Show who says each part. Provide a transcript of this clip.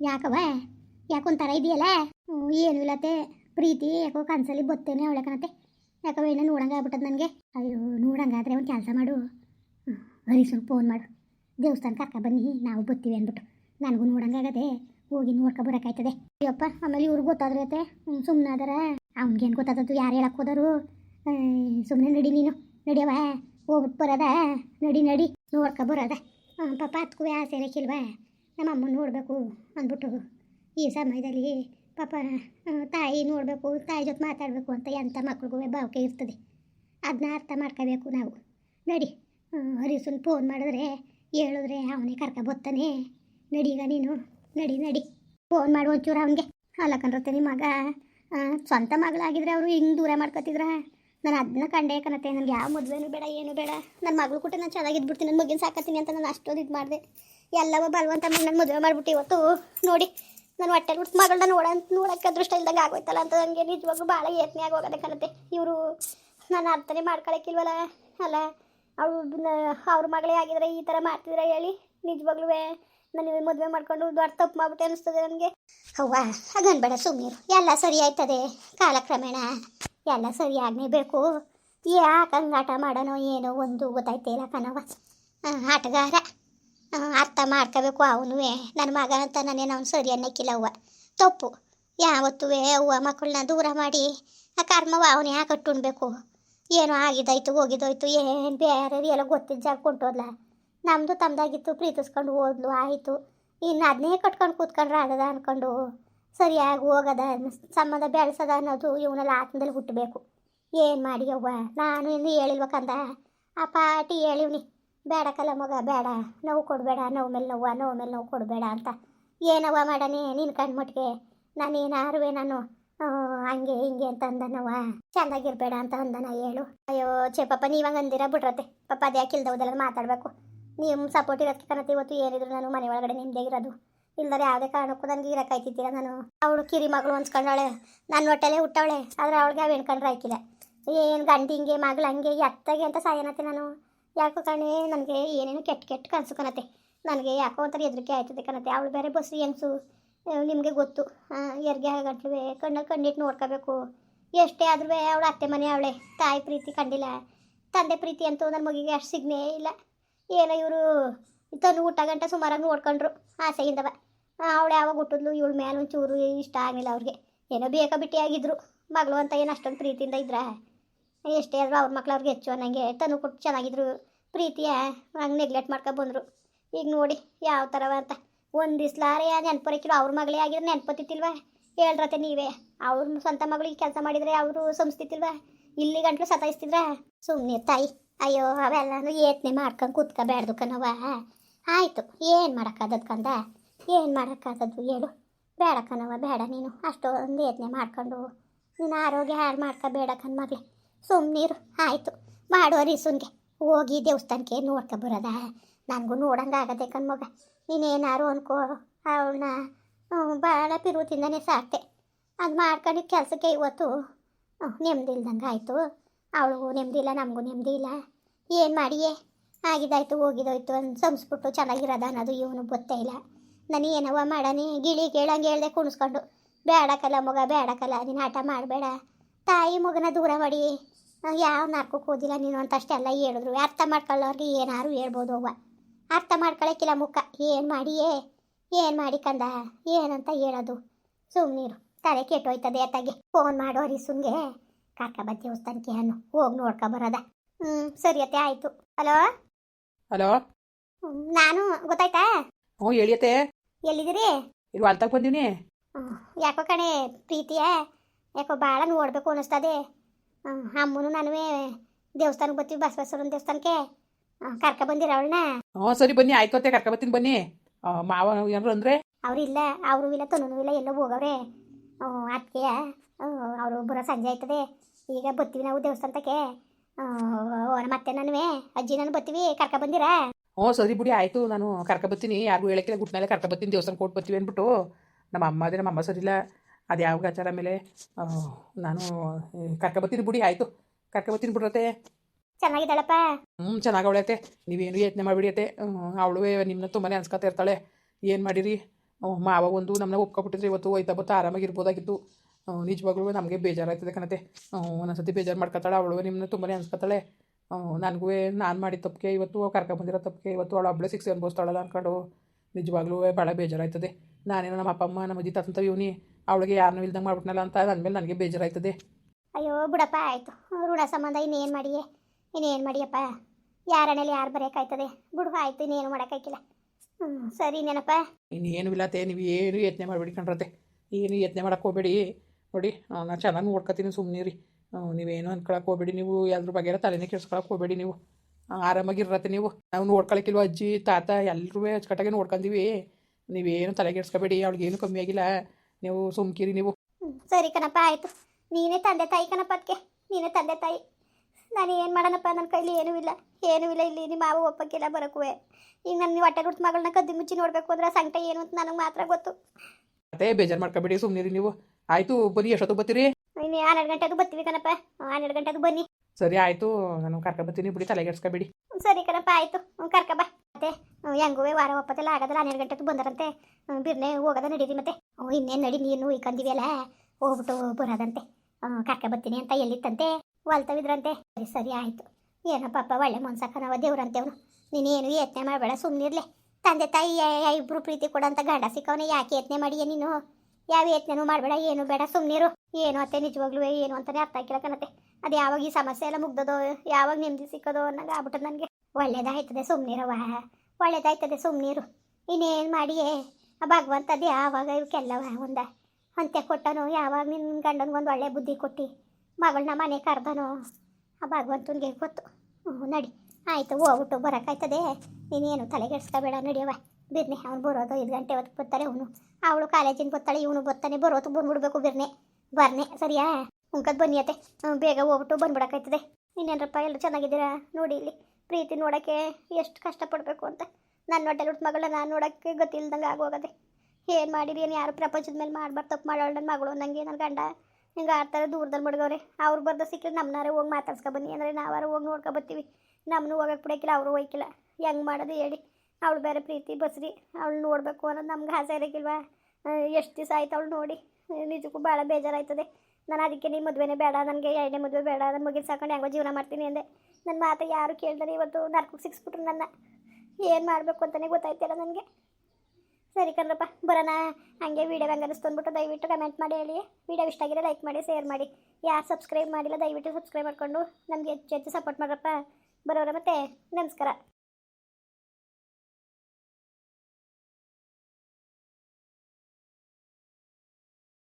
Speaker 1: ಯಾಕವ ಯಾಕೊಂಥರ ಇದೆಯಲ್ಲ? ಹ್ಞೂ ಏನು ಇಲ್ಲತ್ತೆ ಪ್ರೀತಿ, ಯಾಕೋ ಕನ್ಸಲ್ಲಿ ಬತ್ತೇನೆ ಅವಳೆ ಕಣತೆ. ಯಾಕವ ಏನೋ ನೋಡಂಗೆ ಆಗ್ಬಿಟ್ಟದ ನನಗೆ? ಅಯ್ಯೋ, ನೋಡಂಗಾದ್ರೆ ಒಂದು ಕೆಲಸ ಮಾಡು. ಹರೀಶನ್ ಫೋನ್ ಮಾಡು. ದೇವಸ್ಥಾನ ಕರ್ಕ ಬನ್ನಿ, ನಾವು ಬರ್ತೀವಿ ಅಂದ್ಬಿಟ್ಟು. ನನಗೂ ನೋಡಂಗಾಗದೆ ಹೋಗಿ ನೋಡ್ಕೊ ಬರೋಕಾಯ್ತದೆ ಅಯ್ಯಪ್ಪ, ಆಮೇಲೆ ಇವ್ರಿಗೆ ಅತ್ತೆ. ಸುಮ್ಮನೆ ಅದರ ಅವ್ನಿಗೇನು ಗೊತ್ತಾದದ್ದು, ಯಾರು ಹೇಳಕ್ಕೆ ಹೋದರು? ಸುಮ್ಮನೆ ನಡಿ ನೀನು. ನಡಿಯವ ಹೋಗ್ಬಿಟ್ಟು ಬರೋದ? ನಡಿ ನಡಿ. ನೋಡ್ಕೊ ಬರೋದ? ಪಾಪ ಅದಕ್ಕೂ ಆಸೆ ಇರಕ್ಕಿಲ್ವಾ ನಮ್ಮ ಅಮ್ಮನ ನೋಡಬೇಕು ಅಂದ್ಬಿಟ್ಟು ಈ ಸಮಯದಲ್ಲಿ ಪಾಪ ತಾಯಿ ನೋಡಬೇಕು, ತಾಯಿ ಜೊತೆ ಮಾತಾಡಬೇಕು ಅಂತ ಎಂಥ ಮಕ್ಳಿಗೂ ಭಾವಕೆ ಇರ್ತದೆ. ಅದನ್ನ ಅರ್ಥ ಮಾಡ್ಕೋಬೇಕು ನಾವು. ನಡಿ ಹರಿಸುನ್ ಫೋನ್ ಮಾಡಿದ್ರೆ ಹೇಳಿದ್ರೆ ಅವನೇ ಕರ್ಕ ಬರ್ತಾನೆ ನಡೀಗ ನೀನು, ನಡಿ ನಡಿ. ಫೋನ್ ಮಾಡು ಒಂಚೂರು ಅವನಿಗೆ. ಅಲ್ಲ ಕಣ್ರತ್ತೆ ನಿಮ್ಮ ಮಗ ಸ್ವಂತ ಮಗಳಾಗಿದ್ರೆ ಅವರು ಹಿಂಗೆ ದೂರ ಮಾಡ್ಕೊತಿದ್ರ? ನಾನು ಅದನ್ನ ಕಂಡೇ ಕಣತ್ತೆ, ನನಗೆ ಯಾವ ಮದುವೆನೂ ಬೇಡ, ಏನು ಬೇಡ. ನನ್ನ ಮಗಳು ಕೊಟ್ಟು ನಾನು ಚೆನ್ನಾಗಿದ್ಬಿಡ್ತೀನಿ ನನ್ನ ಮಗಿನ ಸಾಕತ್ತೀನಿ ಅಂತ ನಾನು ಅಷ್ಟೊಂದು ಇದು ಮಾಡಿದೆ. ಎಲ್ಲವೂ ಬಲವಂತ ನನ್ನ ಮದುವೆ ಮಾಡಿಬಿಟ್ಟು ಇವತ್ತು ನೋಡಿ, ನಾನು ಹೊಟ್ಟೆ ಬಿಟ್ಟು ಮಗಳನ್ನ ನೋಡ ನೋಡೋಕ್ಕೆ ಅದೃಷ್ಟ ಇಲ್ದಂಗೆ ಆಗೋಯ್ತಲ್ಲ ಅಂತ ನನಗೆ ನಿಜವಾಗ್ಲೂ ಭಾಳ ಯತ್ನೆ ಆಗೋಗದೆ ಕಾಣುತ್ತೆ. ಇವರು ನಾನು ಅರ್ಥನೇ ಮಾಡ್ಕೊಳಕ್ಕಿಲ್ವಲ್ಲ ಅಲ್ಲ, ಅವಳು ಅವ್ರ ಮಗಳೇ ಆಗಿದ್ರೆ ಈ ಥರ ಮಾಡ್ತಿದ್ರೆ ಹೇಳಿ? ನಿಜವಾಗ್ಲೂ ನಾನು ಮದುವೆ ಮಾಡ್ಕೊಂಡು ದೊಡ್ಡ ತಪ್ಪು ಮಾಡ್ಬಿಟ್ಟೆ ಅನಿಸ್ತದೆ ನನಗೆ. ಅವ್ವ ಹಾಗನ್ಬೇಡ ಸುಮ್ಮನಿರು ಎಲ್ಲ ಸರಿ ಆಯ್ತದೆ. ಕಾಲಕ್ರಮೇಣ ಎಲ್ಲ ಸರಿ ಬೇಕು ಯಾಕೆ ಹಂಗಾಟ ಮಾಡೋನೋ ಏನೋ ಒಂದು ಗೊತ್ತಾಯ್ತೇ ಇಲ್ಲ ಕಣವ ಆಟಗಾರ. ಅರ್ಥ ಮಾಡ್ಕೋಬೇಕು ಅವನು. ನನ್ನ ಮಗ ಅಂತ ನಾನೇನು ಅವ್ನು ಸರಿ ಅನ್ನಕ್ಕಿಲ್ಲ ಅವ್ವ. ತಪ್ಪು. ಯಾವತ್ತೂ ಅವ್ವ ಮಕ್ಕಳನ್ನ ದೂರ ಮಾಡಿ ಆ ಕರ್ಮವ ಅವನು ಯಾಕೆ ಕಟ್ಟುಣ್ಬೇಕು ಏನೋ ಆಗಿದ್ದಾಯ್ತು, ಹೋಗಿದ್ದೋಯ್ತು, ಏನು ಬೇರೆ ಎಲ್ಲ ಗೊತ್ತಿದ್ದ ಜಾಗ ಕೊಂಟೋದ್ಲ ನಮ್ಮದು ತಮ್ಮದಾಗಿತ್ತು ಪ್ರೀತಿಸ್ಕೊಂಡು ಓದ್ಲು ಆಯಿತು. ಇನ್ನು ಅದನ್ನೇ ಕಟ್ಕೊಂಡು ಕೂತ್ಕೊಂಡ್ರೆ ಆಗದ ಅಂದ್ಕೊಂಡು ಸರಿಯಾಗಿ ಹೋಗದ ಸಂಬಂಧ ಬೆಳೆಸದ ಅನ್ನೋದು ಇವನಲ್ಲಿ ಆತ್ಮದಲ್ಲಿ ಹುಟ್ಟಬೇಕು ಏನು ಮಾಡಿ ಅವ್ವ? ನಾನು ಇನ್ನು ಹೇಳಿಲ್ಬೇಕಂದ ಆ ಪಾಟಿ ಹೇಳಿವ್ನಿ. ಬೇಡಕ್ಕಲ್ಲ ಮಗ, ಬೇಡ. ನೋವು ಕೊಡಬೇಡ, ನೋವು ಮೇಲೆ ನೋವು ನೋವು ಮೇಲೆ ನೋವು ಕೊಡಬೇಡ ಅಂತ. ಏನವ್ವ ನಿನ್ ನಿನ್ನ ಕಣ್ಮಟ್ಟಿಗೆ ನಾನು ಏನಾರುವೆ ನಾನು? ಹಂಗೆ ಹಿಂಗೆ ಅಂತ ಅಂದನವ ಚೆಂದಾಗಿರ್ಬೇಡ ಅಂತ ಅಂದನ ಹೇಳು. ಅಯ್ಯೋ ಚೇ ನೀವು ಹಂಗೆ ಅಂದಿರ ಬಿಡ್ರತ್ತೆ. ಪಪ್ಪ ಅದು ಯಾಕೆ ಇಲ್ದವ್ದೆಲ್ಲ ಮಾತಾಡಬೇಕು. ನೀವು ಸಪೋರ್ಟ್ ಇರೋದಕ್ಕೆ ಕಣತೆ ಇವತ್ತು ಏನಿದ್ರು ನಾನು ಮನೆ ಒಳಗಡೆ ನಿಮ್ಮದೇಗಿರೋದು ಇಲ್ದರೆ ಯಾವುದೇ ಕಾರಣಕ್ಕೂ ನನಗೆ ಇರೋಕ್ಕಾಯ್ತಿದ್ದೀರ ನಾನು. ಅವಳು ಕಿರಿ ಮಗಳು ಅನ್ಸ್ಕೊಂಡಾಳೆ. ನನ್ನ ಹೊಟ್ಟೆಲೇ ಹುಟ್ಟವಳೆ. ಆದರೆ ಅವಳಿಗೆ ಅವು ಹೆಣ್ಕೊಂಡ್ರೆ ಹಾಕಿಲ್ಲ. ಏನು ಗಂಡಿ ಹಿಂಗೆ ಮಗಳು ಹಂಗೆ ಎತ್ತಗೆ ಅಂತ ಸಾಯನತ್ತೆ ನಾನು. ಯಾಕೋ ಕಣೆ, ನನಗೆ ಏನೇನು ಕೆಟ್ಟ ಕೆಟ್ಟ ಕನಸು ಕಣತೆ ನನಗೆ ಯಾಕೋ ಒಂಥರ ಹೆದರಿಕೆ ಆಯ್ತದೆ ಕಣತೆ ಅವಳು ಬೇರೆ ಬಸ್ ಹೆಂಗ್ಸು ನಿಮಗೆ ಗೊತ್ತು. ಎರ್ಗೆ ಗಂಟ್ಲು ಕಣ್ಣಲ್ಲಿ ಕಣ್ಣಿಟ್ಟು ನೋಡ್ಕೋಬೇಕು. ಎಷ್ಟೇ ಆದ್ರೂ ಅವಳು ಅತ್ತೆ ಮನೆ ಅವಳೆ. ತಾಯಿ ಪ್ರೀತಿ ಕಂಡಿಲ್ಲ. ತಂದೆ ಪ್ರೀತಿ ಅಂತೂ ನನ್ನ ಮಗಿಗೆ ಅಷ್ಟು ಸಿಗ್ನೇ ಇಲ್ಲ. ಏನೋ ಇವರು ತನ್ನ ಊಟ ಗಂಟೆ ಸುಮಾರಾಗಿ ನೋಡ್ಕೊಂಡ್ರು. ಆಸೆಯಿಂದವ. ಅವಳು ಯಾವಾಗ ಹುಟ್ಟಿದ್ಲು, ಇವಳ ಮೇಲೆ ಒಂಚೂರು ಇಷ್ಟ ಆಗಲಿಲ್ಲ ಅವ್ರಿಗೆ. ಏನೋ ಬೇಕಾ ಆಗಿದ್ರು ಮಗಳು ಅಂತ ಏನು ಅಷ್ಟೊಂದು ಪ್ರೀತಿಯಿಂದ ಇದ್ರ? ಎಷ್ಟೇ ಆದರೂ ಅವ್ರ ಮಕ್ಳು ಅವ್ರಿಗೆ ಹೆಚ್ಚು ಅನ್ನಂಗೆ ತನು ಕೊಟ್ಟು ಚೆನ್ನಾಗಿದ್ರು ಪ್ರೀತಿಯ ಹಂಗೆ ನೆಗ್ಲೆಕ್ಟ್ ಮಾಡ್ಕೊಂಡು ಬಂದರು. ಈಗ ನೋಡಿ ಯಾವ ಥರವ ಅಂತ. ಒಂದು ದಿಸ್ಲಾರೆ ನೆನ್ಪರಿಕಿಲ್ಲ ಅವ್ರ ಮಗಳೇ ಆಗಿದ್ರೆ ನೆನ್ಪತ್ತಿತ್ತಿಲ್ವ ಹೇಳ್ರತೆ ನೀವೇ. ಅವ್ರ ಸ್ವಂತ ಮಗಳಿಗೆ ಕೆಲಸ ಮಾಡಿದರೆ ಅವರು ಸಂಸ್ಥಿತಿಲ್ವ ಇಲ್ಲಿ ಗಂಟ್ಲು ಸತಾಯಿಸ್ತಿದ್ರ? ಸುಮ್ಮನೆ ತಾಯಿ. ಅಯ್ಯೋ, ಅವೆಲ್ಲನೂ ಏತ್ನೆ ಮಾಡ್ಕೊಂಡು ಕೂತ್ಕೋಬೇಡ್ದು ಕಣವ ಆಯಿತು, ಏನು ಮಾಡೋಕ್ಕಾದದ್ದು ಕಂದ? ಏನು ಮಾಡೋಕ್ಕಾದದ್ದು ಹೇಳು. ಬೇಡ ಕಣವ ಬೇಡ ನೀನು. ಅಷ್ಟೊಂದು ಯತ್ನೆ ಮಾಡ್ಕೊಂಡು. ನಿನ್ನ ಆರೋಗ್ಯ ಹಾಳು ಮಾಡ್ಕೋಬೇಡ ಕಣ್ ಮಗಳೇ. ಸುಮ್ಮನೀರು ಆಯಿತು. ಮಾಡುವ ರೀಸುನ್ಗೆ. ಹೋಗಿ ದೇವಸ್ಥಾನಕ್ಕೆ ನೋಡ್ಕೊ ಬರೋದ? ನನಗೂ ನೋಡಂಗೆ ಆಗದೆ ಕಣ್ಮಗ. ನೀನೇನಾರು ಅನ್ಕೋ, ಅವಳನ್ನ ಭಾಳ ಪಿರುತಿಂದನೇ ಸಾಕ್ತೆ. ಅದು ಮಾಡ್ಕೊಂಡು ಕೆಲಸಕ್ಕೆ ಇವತ್ತು ನೆಮ್ಮದಿ ಇಲ್ದಂಗೆ ಆಯಿತು. ಅವಳಿಗೂ ನೆಮ್ಮದಿ ಇಲ್ಲ, ನಮಗೂ ನೆಮ್ಮದಿ ಇಲ್ಲ. ಏನು ಮಾಡಿಯೇ? ಆಗಿದ್ದಾಯ್ತು ಹೋಗಿದೋಯ್ತು ಅಂತ ಸಂಸ್ಬಿಟ್ಟು ಚೆನ್ನಾಗಿರೋದ ಅನ್ನೋದು ಇವನು ಗೊತ್ತೇ ಇಲ್ಲ. ನಾನು ಏನವ ಮಾಡಾನೆ? ಗಿಳಿ ಕೇಳಂಗೆ ಹೇಳ್ದೆ ಕುಣಿಸ್ಕೊಂಡು. ಬೇಡಕಲ್ಲ ಮಗ, ಬೇಡಕಲ್ಲ. ನೀನು ಆಟ ಮಾಡಬೇಡ. ತಾಯಿ ಮಗನ ದೂರ ಮಾಡಿ ಯಾವ ನಾಲ್ಕು ಓದಿಲ್ಲ ನೀನು ಅಂತ ಅಷ್ಟೆಲ್ಲ ಹೇಳಿದ್ರು. ಅರ್ಥ ಮಾಡ್ಕೊಳ್ಳೋರಿಗೆ ಏನಾರು ಹೇಳ್ಬೋದು ಅವ್ವ. ಅರ್ಥ ಮಾಡ್ಕೊಳ್ಳೋಕ್ಕಿಲ್ಲ ಮುಖ. ಏನು ಮಾಡಿಯೇ? ಏನು ಮಾಡಿ ಕಂದ? ಏನಂತ ಹೇಳೋದು? ಸುಮ್ಮನೀರು ತಲೆ ಕೆಟ್ಟೋಯ್ತದೆ ಅತ್ತಾಗೆ. ಫೋನ್ ಮಾಡೋ ಕಾಕ ಬತ್ತಿ ದೇವಸ್ಥಾನಕ್ಕೆ ಅನ್ನು ಹೋಗಿ ನೋಡ್ಕೊ ಬರೋದ. ಹ್ಞೂ ಸರಿ ಅತ್ತೆ ಆಯಿತು. ಹಲೋ?
Speaker 2: ಹಲೋ?
Speaker 1: ನಾನು ಗೊತ್ತಾಯ್ತಾ?
Speaker 2: ಹ್ಞೂ ಹೇಳಿಯತ್ತೆ
Speaker 1: ಎಲ್ಲಿದ್ದೀರಿ?
Speaker 2: ಇಲ್ಲಿ ಅಂತ ಬಂದೀನಿ
Speaker 1: ಯಾಕೋ ಕಣೆ ಪ್ರೀತಿಯ? ಯಾಕೋ ಭಾಳ ನೋಡಬೇಕು ಅನ್ನಿಸ್ತದೆ ಅಮ್ಮನು ನನವೇ ದೇವಸ್ಥಾನಕ್ಕೆ ಬರ್ತೀವಿ ಬಸವೇಶ್ವರನ ದೇವಸ್ಥಾನಕ್ಕೆ. ಕರ್ಕ ಬಂದಿರ ಅವಳನ್ನ?
Speaker 2: ಹ್ಞೂ ಸರಿ ಬನ್ನಿ ಆಯ್ತು ಅತ್ತೆ ಕರ್ಕೊಬತ್ತೀನಿ ಬನ್ನಿ. ಮಾವ ಏನಾರು ಅಂದರೆ?
Speaker 1: ಅವರಿಲ್ಲ ಅವರು ಇಲ್ಲ ತನೂ ಇಲ್ಲ ಎಲ್ಲೋ ಹೋಗವ್ರೆ. ಅದಕ್ಕೆ ಅವರು ಬರೋ ಸಂಜೆ ಆಯ್ತದೆ. ಈಗ ಬರ್ತೀವಿ ನಾವು ದೇವಸ್ಥಾನಕ್ಕೆ. ಮತ್ತೆ ನನವೇ ಅಜ್ಜಿ ನಾನು ಬರ್ತೀವಿ ಕರ್ಕ ಬಂದಿರಾ?
Speaker 2: ಹ್ಞೂ ಸರಿ ಬಿಡಿ ಆಯಿತು ನಾನು ಕರ್ಕೊಬತ್ತೀನಿ ಯಾರಿಗೂ ಹೇಳಕ್ಕಿಲ್ಲ ಗುಟ್ನಲ್ಲೇ ಕರ್ಕೊಬತ್ತೀನಿ ದೇವಸ್ಥಾನ ಕೊಟ್ಟು ಬರ್ತೀವಿ ಅಂದ್ಬಿಟ್ಟು. ನಮ್ಮ ಅಮ್ಮ ಅದೇ ನಮ್ಮ ಅಮ್ಮ ಸರಿಲ್ಲ ಅದು ಯಾವ ಗಾಚಾರ ಮೇಲೆ? ನಾನು ಕರ್ಕೊಬತ್ತೀನಿ ಬಿಡಿ ಆಯಿತು. ಕರ್ಕೊಬತ್ತೀನಿ ಬಿಡ್ರತ್ತೆ.
Speaker 1: ಚೆನ್ನಾಗಿದ್ದಾಳಪ್ಪ.
Speaker 2: ಹ್ಞೂ ಚೆನ್ನಾಗವಳೈತೆ ನೀವೇನು ಯೋಚನೆ ಮಾಡಿಬಿಡಿಯತ್ತೆ. ಅವಳು ನಿಮ್ಮನ್ನ ತುಂಬಾ ಅನ್ಸ್ಕೊತಾ ಇರ್ತಾಳೆ. ಏನು ಮಾಡಿರಿ? ಮಾವ ಒಂದು ನಮ್ಮನ್ನ ಒಪ್ಕೊಬಿಟ್ಟಿದ್ರೆ ಇವತ್ತು ಹೋಯ್ತಾ ಬತ್ತಾ ಆರಾಮಾಗಿರ್ಬೋದಾಗಿತ್ತು ನಿಜವಾಗ್ಲೂ ನಮಗೆ ಬೇಜಾರಾಯ್ತದೆ ಕಣತೆ. ಒಂದೊಂದ್ಸತಿ ಬೇಜಾರು ಮಾಡ್ಕೊತಾಳೆ ಅವಳು ನಿಮ್ಮನ್ನ ತುಂಬಾನೇ ಅನ್ಸ್ಕೊತಾಳೆ. ನನಗೂ ನಾನು ಮಾಡಿದ ತಪ್ಪಿಗೆ ಇವತ್ತು ಕರ್ಕೊಂಬಂದಿರೋ ತಪ್ಪಿಗೆ ಇವತ್ತು ಅವಳು ಒಬ್ಬಳೆ ಸಿಕ್ಸಿ ಅನ್ಭವಿಸ್ತಾಳಲ್ಲ ಅಂದ್ಕೊಂಡು ನಿಜವಾಗ್ಲೂ ಭಾಳ ಬೇಜಾರಾಯ್ತದೆ. ನಾನೇನೋ ನಮ್ಮ ಅಪ್ಪ ಅಮ್ಮ ನಮ್ಮ ಅಜ್ಜಿ ತಾತಂತ ಇವನಿ ಅವಳಿಗೆ ಯಾರನ್ನೂ ಇಲ್ದಂಗೆ ಮಾಡ್ಬಿಟ್ನಲ್ಲ ಅಂತ ಅಂದಮೇಲೆ ನನಗೆ ಬೇಜಾರಾಯ್ತದೆ.
Speaker 1: ಅಯ್ಯೋ ಬಿಡಪ್ಪ ಆಯಿತು. ಋಣ ಸಂಬಂಧ ಇನ್ನೇನು ಮಾಡಿಯೇ? ಇನ್ನೇನು ಮಾಡಿಯಪ್ಪ? ಯಾರನೇಲಿ ಯಾರು ಬರೆಯೋಕ್ಕಾಯ್ತದೆ? ಬಿಡು ಆಯಿತು ಇನ್ನೇನು ಮಾಡೋಕ್ಕಾಯ್ಕಿಲ್ಲ. ಹ್ಞೂ ಸರಿ ಇನ್ನೇನಪ್ಪ
Speaker 2: ಇನ್ನೇನು ಇಲ್ಲತ್ತೆ ನೀವು ಏನು ಯತ್ನೆ ಮಾಡಬೇಡಿ ಕಣ್ರತೆ ಏನು ಯತ್ನೆ ಮಾಡಕ್ಕೆ ಹೋಗ್ಬೇಡಿ. ನೋಡಿ ನಾನು ಚೆನ್ನಾಗಿ ನೋಡ್ಕೊತೀನಿ ಸುಮ್ಮನೆ ರೀ ನೀವೇನು ಅನ್ಕೊಳಕ್ಕೆ ಹೋಗ್ಬೇಡಿ ನೀವು ಯಾವ್ದ್ರ ಬಗ್ಗೆ ತಲೆನೇ ಕೆಡ್ಸ್ಕೊಳಕ್ಕೆ ಹೋಗ್ಬೇಡಿ ನೀವು. ಆರಾಮಾಗಿರತ್ತೆ ನೀವು. ನಾವು ನೋಡ್ಕೊಳಕ್ಕಿಲ್ವ ಅಜ್ಜಿ ತಾತ ಎಲ್ಲರೂ ಅಚ್ಚುಕಟ್ಟಾಗೆ ನೋಡ್ಕೊಂತೀವಿ ನೀವೇನು ತಲೆ ಕೆಡ್ಸ್ಕೊಬೇಡಿ ಅವ್ಳಿಗೇನು ಕಮ್ಮಿ ಆಗಿಲ್ಲ. ನೀವು ಸುಮ್ಕಿರಿ ನೀವು.
Speaker 1: ಸರಿ ಕಣಪ್ಪ ಆಯ್ತು. ನೀನೇ ತಂದೆ ತಾಯಿ ಕಣಪ್ಪ ಅದಕ್ಕೆ ನೀನೇ ತಂದೆ ತಾಯಿ. ನಾನು ಏನು ಮಾಡೋಣಪ್ಪ ನನ್ನ ಕೈಲಿ ಏನೂ ಇಲ್ಲ. ಏನೂ ಇಲ್ಲ ಇಲ್ಲಿ ನಿಮ್ಮ ಮಾವು ಒಪ್ಪಕ್ಕೆಲ್ಲ ಬರೋಕ್ಕೂ ಈಗ ನನ್ನ ಹೊಟ್ಟೆ ಹುಟ್ಟು ಮಗಳನ್ನ ಕದ್ದು ಮುಚ್ಚಿ ನೋಡಬೇಕು ಅಂದ್ರೆ ಸಂಕಟ ಏನು ಅಂತ ನನಗೆ ಮಾತ್ರ ಗೊತ್ತು.
Speaker 2: ಅದೇ ಬೇಜಾರು ಮಾಡ್ಕೊಬೇಡಿ ಸುಮ್ಮನಿರಿ ನೀವು. ಆಯ್ತು ಬನ್ನಿ ಎಷ್ಟೊತ್ತು ಬರ್ತೀರಿ?
Speaker 1: ಇನ್ನು ಹನ್ನೆರಡು ಗಂಟೆದು ಬರ್ತೀವಿ ಕಣಪ್ಪ. ಹನ್ನೆರಡು ಗಂಟೆದು ಬನ್ನಿ.
Speaker 2: ಸರಿ ಆಯಿತು. ನಾನು ಕರ್ಕೊಬತ್ತೀನಿ ಬಿಡಿ ತಲೆ ಕೆಡ್ಸ್ಕೊಬೇಡಿ
Speaker 1: ಹ್ಞೂ ಸರಿ ಕಣಪ್ಪ ಆಯಿತು. ಕರ್ಕ ಬಾ. ಮತ್ತೆ? ಹೆಂಗೂ ವಾರ ಒಪ್ಪತ್ತೆಲ್ಲ, ಆಗೋದಲ್ಲ, ಹನ್ನೆರಡು ಗಂಟೆಗೆ ಬಂದರಂತೆ. ಬಿರ್ನೆ ಹೋಗೋದ ನಡೀರಿ ಮತ್ತೆ. ಇನ್ನೇನು ನಡಿ ನೀನು ಇಕ್ಕಂದಿವಿಯಲ್ಲ ಹೋಗ್ಬಿಟ್ಟು ಬರೋದಂತೆ. ಕರ್ಕ ಬರ್ತೀನಿ ಅಂತ ಎಲ್ಲಿತ್ತಂತೆ? ಹೊಲ್ತವಿದ್ರಂತೆ ಸರಿ ಸರಿ, ಆಯಿತು. ಏನೋ ಪಾಪ, ಒಳ್ಳೆ ಮನ್ಸಕ್ಕ ದೇವ್ರಂತೆ ಅವನು. ನೀನೇನು ಯತ್ನೆ ಮಾಡಬೇಡ ಸುಮ್ಮನಿರ್ಲೆ ತಂದೆ ತಾಯಿ ಇಬ್ಬರು ಪ್ರೀತಿ ಕೊಡೋಂಥ ಗಂಡ ಸಿಕ್ಕವನೇ ಯಾಕೆ ಯತ್ನೆ ಮಾಡಿಯ ನೀನು? ಯಾವ ಯತ್ನೆನೂ ಮಾಡಬೇಡ, ಏನು ಬೇಡ ಸುಮ್ಮನಿರು ಏನು ಅತ್ತೆ ನಿಜವಾಗ್ಲೂ ಏನು ಅಂತಲೇ ಅರ್ಥ ಆಗಿಲ್ಲ ಕಣತೆ. ಅದು ಯಾವಾಗ ಈ ಸಮಸ್ಯೆ ಎಲ್ಲ ಮುಗ್ದದೋ, ಯಾವಾಗ ನೆಮ್ಮದಿ ಸಿಕ್ಕದೋ ಅನ್ನಂಗೆ ಆಗ್ಬಿಟ್ಟದ ನನಗೆ. ಒಳ್ಳೇದಾಯ್ತದೆ ಸುಮ್ಮನಿರವ ಒಳ್ಳೇದಾಯ್ತದೆ ಸುಮ್ಮನಿರು ಇನ್ನೇನು ಮಾಡಿಯೇ? ಆ ಭಗವಂತದ್ದು ಯಾವಾಗ ಇವಕ್ಕೆಲ್ಲವ ಒಂದ ಅಂತ್ಯ ಕೊಟ್ಟನು, ಯಾವಾಗ ನಿನ್ನ ಗಂಡನಿಗೆ ಒಂದು ಒಳ್ಳೆ ಬುದ್ಧಿ ಕೊಟ್ಟು ಮಗಳನ್ನ ಮನೆ ಕರ್ದನು? ಆ ಭಗವಂತನಿಗೆ ಗೊತ್ತು. ಹ್ಞೂ ನಡಿ. ಆಯಿತು ಹೋಗ್ಬಿಟ್ಟು ಬರೋಕ್ಕಾಯ್ತದೆ. ನೀನೇನು ತಲೆಗೆಡ್ಸ್ಕೋಬೇಡ ನಡಿಯವ ಬಿರ್ನೆ, ಅವ್ನು ಬರೋದು ಐದು ಗಂಟೆ ಹೊತ್ತು ಬರ್ತಾರೆ ಅವನು. ಅವಳು ಕಾಲೇಜಿನ ಬರ್ತಾಳೆ, ಇವನು ಬರ್ತಾನೆ. ಬರೋತು ಬಂದ್ಬಿಡ್ಬೇಕು ಬಿರ್ನೆ. ಬರ್ನೆ, ಸರಿಯಾ? ಉಂಕದ್ ಬನ್ನಿ ಅತ್ತೆ. ಬೇಗ ಹೋಗ್ಬಿಟ್ಟು ಬಂದ್ಬಿಡಕ್ಕಾಯ್ತದೆ. ಇನ್ನೇನರಪ್ಪ, ಎಲ್ಲರೂ ಚೆನ್ನಾಗಿದ್ದೀರಾ? ನೋಡಿ ಇಲ್ಲಿ. ಪ್ರೀತಿ ನೋಡೋಕ್ಕೆ ಎಷ್ಟು ಕಷ್ಟಪಡಬೇಕು ಅಂತ. ನನ್ನ ಹೊಟ್ಟೆ ಹುಟ್ಟು ಮಗಳನ್ನ ನಾನು ನೋಡೋಕ್ಕೆ ಗೊತ್ತಿಲ್ದಂಗೆ ಆಗೋಗದೆ ಏನು ಮಾಡಿರಿ ಏನು ಯಾರು ಪ್ರಪಂಚದ ಮೇಲೆ ಮಾಡ್ಬಾರ್ದು ತಪ್ಪು ಮಾಡೋಳು ನನ್ನ ಮಗಳು ನನಗೆ ನನ್ನ ಗಂಡ. ಹಿಂಗೆ ಆಡ್ತಾರೆ ದೂರದಲ್ಲಿ ಮಡ್ಗವ್ರೆ. ಅವ್ರು ಬರ್ದು ಸಿಕ್ಕಿಲ್ಲ ನಮ್ಮನಾರೆ ಹೋಗಿ ಮಾತಾಡ್ಸ್ಕೊ ಬನ್ನಿ. ಅಂದರೆ ನಾವಾರು ಹೋಗಿ ನೋಡ್ಕೊ ಬರ್ತೀವಿ ನಮ್ಮನ್ನು ಹೋಗಕ್ಕೆ ಬಿಡೋಕ್ಕಿಲ್ಲ, ಅವರು ಹೋಯ್ಕಿಲ್ಲ. ಹೆಂಗೆ ಮಾಡೋದು ಹೇಳಿ. ಅವಳು ಬೇರೆ ಪ್ರೀತಿ ಬಸ್ರಿ. ಅವಳು ನೋಡಬೇಕು ಅನ್ನೋದು ನಮ್ಗೆ ಆಸೆ ಇರೋಕ್ಕಿಲ್ವಾ ಎಷ್ಟು ದಿವಸ ಆಯ್ತು ಅವಳು ನೋಡಿ. ನಿಜಕ್ಕೂ ಭಾಳ ಬೇಜಾರಾಯ್ತದೆ. ನಾನು ಅದಕ್ಕೆ ನಿಮ್ಮ ಮದುವೆನೇ ಬೇಡ, ನನಗೆ ಎರಡನೇ ಮದುವೆ ಬೇಡ ನನ್ನ ಮುಗಿದು ಸಾಕೊಂಡು ಹೆಂಗೋ ಜೀವನ ಮಾಡ್ತೀನಿ ಅಂದೆ. ನನ್ನ ಮಾತು ಯಾರು ಕೇಳ್ತಾರೆ ಇವತ್ತು? ನರ್ಕಕ್ಕೆ ಸಿಕ್ಸ್ಬಿಟ್ರು ನನ್ನ. ಏನು ಮಾಡಬೇಕು ಅಂತಲೇ ಗೊತ್ತಾಯ್ತಿಲ್ಲ ನನಗೆ. ಸರಿ ಕಣ್ರಪ್ಪ, ಬರೋಣ. ಹಂಗೆ ವೀಡಿಯೋ ಹೆಂಗೆ ಅನಿಸ್ತು ಅಂದ್ಬಿಟ್ಟು ದಯವಿಟ್ಟು ಕಮೆಂಟ್ ಮಾಡಿ ಹೇಳಿ. ವೀಡಿಯೋ ಇಷ್ಟ ಆಗಿದೆ ಲೈಕ್ ಮಾಡಿ ಶೇರ್ ಮಾಡಿ. ಯಾರು ಸಬ್ಸ್ಕ್ರೈಬ್ ಮಾಡಿಲ್ಲ, ದಯವಿಟ್ಟು ಸಬ್ಸ್ಕ್ರೈಬ್ ಮಾಡಿಕೊಂಡು. ನಮಗೆ ಹೆಚ್ಚು ಹೆಚ್ಚು ಸಪೋರ್ಟ್ ಮಾಡ್ರಪ್ಪ. ಬರೋರ ಮತ್ತೆ, ನಮಸ್ಕಾರ.